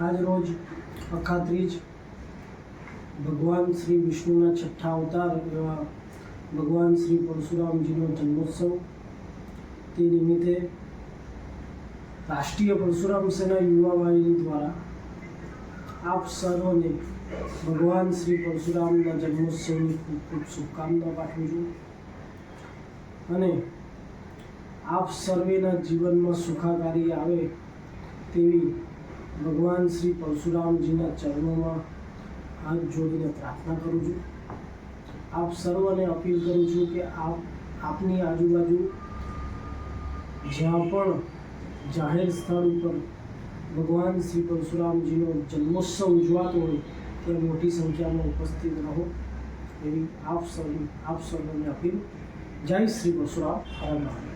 આજ રોજ અખાત્રીજ ભગવાન શ્રી વિષ્ણુના છઠ્ઠા અવતાર એવા ભગવાન શ્રી પરશુરામજીનો જન્મોત્સવ. તે નિમિત્તે રાષ્ટ્રીય પરશુરામ સેના યુવા વાહિની દ્વારા આપ સર્વને ભગવાન શ્રી પરશુરામના જન્મોત્સવની ખૂબ ખૂબ શુભકામના પાઠવું છું. અને આપ સર્વેના જીવનમાં સુખાકારી આવે તેવી ભગવાન શ્રી પરશુરામજીના ચરણોમાં હાથ જોડીને પ્રાર્થના કરું છું. આપ સર્વને અપીલ કરું છું કે આપ, આપની આજુબાજુ જ્યાં પણ જાહેર સ્થળ ઉપર ભગવાન શ્રી પરશુરામજીનો જન્મોત્સવ ઉજવાતો હોય, ત્યાં મોટી સંખ્યામાં ઉપસ્થિત રહો. એવી આપ સર્વ, આપ સર્વને અપીલ. જય શ્રી પરશુરામ. હર